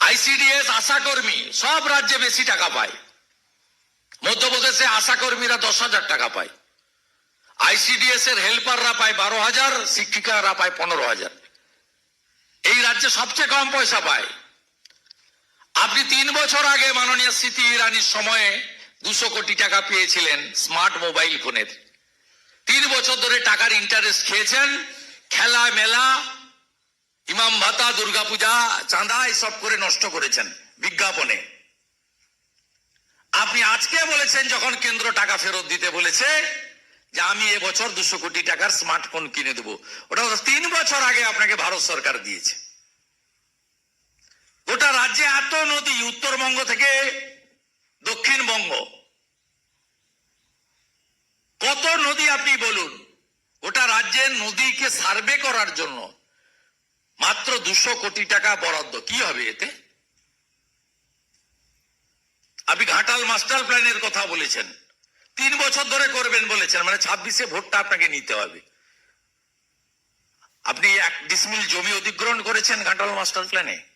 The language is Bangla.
আইসিডিএস আশাকর্মী সব রাজ্যে বেশি টাকা পায়। মধ্যপ্রদেশে আশাকর্মীরা দশ হাজার টাকা পায়। আইসিডিএস এর হেল্পাররা পায় বারো হাজার, শিক্ষিকারা পায় পনেরো হাজার। এই রাজ্যে সবচেয়ে কম পয়সা পায়। আপনি তিন বছর আগে মাননীয় স্মৃতি ইরানির সময়ে দুশো কোটি টাকা পেয়েছিলেন স্মার্ট মোবাইল ফোনের। তিন বছর ধরে টাকার ইন্টারেস্ট খেয়েছেন খেলা মেলা ইমাম ভাতা, দুর্গাপূজা, চাঁদা, এসব করে নষ্ট করেছেন বিজ্ঞাপনে। আপনি আজকে বলেছেন যখন কেন্দ্র টাকা ফেরত দিতে বলেছে যে আমি এবছর দুশো কোটি টাকার স্মার্টফোন কিনে দেবো। ওটা তিন বছর আগে আপনাকে ভারত সরকার দিয়েছে। গোটা রাজ্যে এত নদী, উত্তরবঙ্গ থেকে দক্ষিণবঙ্গ। কত নদী আপনি বলুন, গোটা রাজ্যের নদীকে সার্ভে করার জন্য মাত্র দুশো কোটি টাকা বরাদ্দ। কি হবে এতে? আপনি ঘাটাল মাস্টার প্ল্যানের কথা বলেছেন। তিন বছর ধরে করবেন বলেছেন মানে ছাব্বিশে ভোটটা আপনাকে নিতে হবে। আপনি এক ডিসমিল জমি অধিগ্রহণ করেছেন ঘাটাল মাস্টার প্ল্যানে?